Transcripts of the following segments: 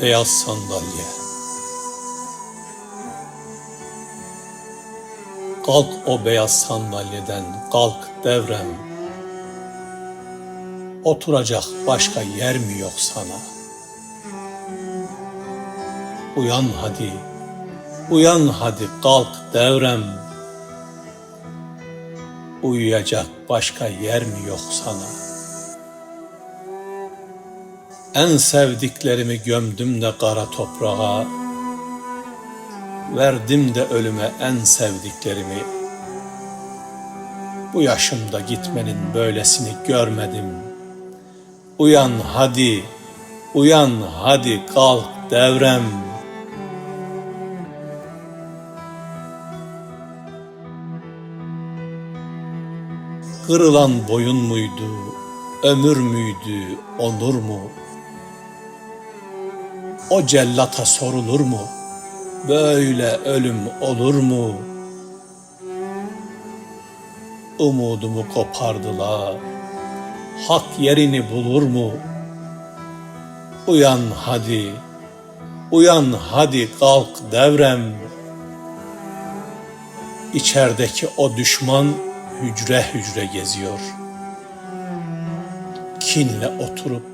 beyaz sandalye. Kalk o beyaz sandalyeden, kalk devrem. Oturacak başka yer mi yok sana? Uyan hadi, uyan hadi kalk devrem. Uyuyacak başka yer mi yok sana?'' En sevdiklerimi gömdüm de kara toprağa, Verdim de ölüme en sevdiklerimi. Bu yaşımda gitmenin böylesini görmedim. Uyan hadi, uyan hadi kalk devrem. Kırılan boyun muydu, ömür müydü, onur mu? O cellata sorulur mu? Böyle ölüm olur mu? Umudumu kopardılar. Hak yerini bulur mu? Uyan hadi, uyan hadi kalk devrem. İçerideki o düşman hücre hücre geziyor. Kinle oturup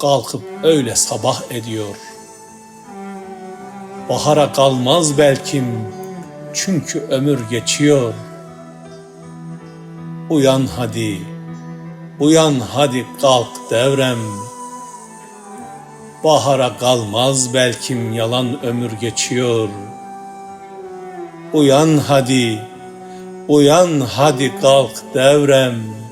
kalkıp öyle sabah ediyor.'' Bahara kalmaz belkim çünkü ömür geçiyor. Uyan hadi, uyan hadi kalk devrem. Bahara kalmaz belkim yalan ömür geçiyor. Uyan hadi, uyan hadi kalk devrem.